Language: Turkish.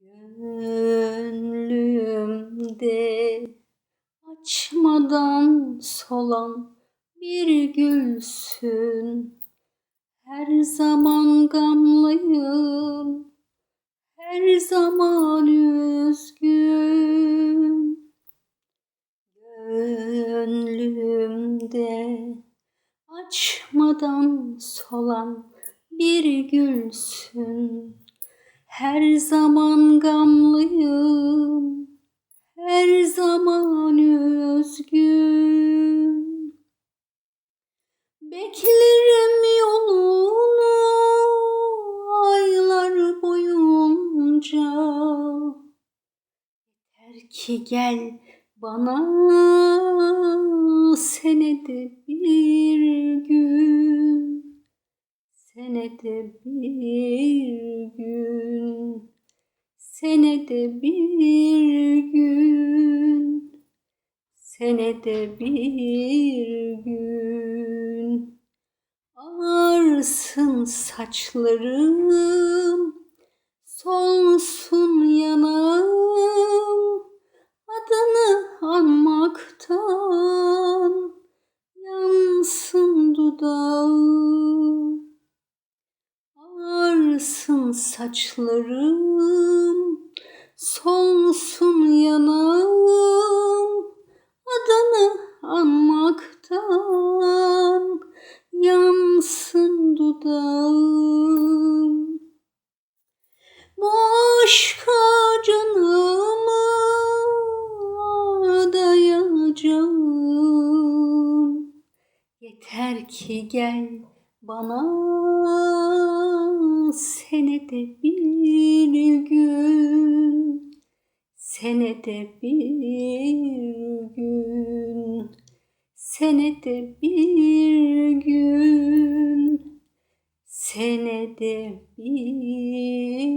Gönlümde açmadan solan bir gülsün. Her zaman gamlıyım, her zaman üzgün. Gönlümde açmadan solan bir gülsün. Her zaman gamlıyım, her zaman üzgün. Beklerim yolunu aylar boyunca. Yeter ki gel bana senede bir gün. Senede bir gün, senede bir gün, senede bir gün. Ağarsın saçlarım, solsun yanağım, adını anmaktan yansın dudağım. Ağarsın saçlarım, solsun yanağım, adını anmaktan yansın dudağım. Bu aşka canımı adayacağım. Yeter ki gel bana senede bir gün, senede bir gün, senede bir gün, senede bir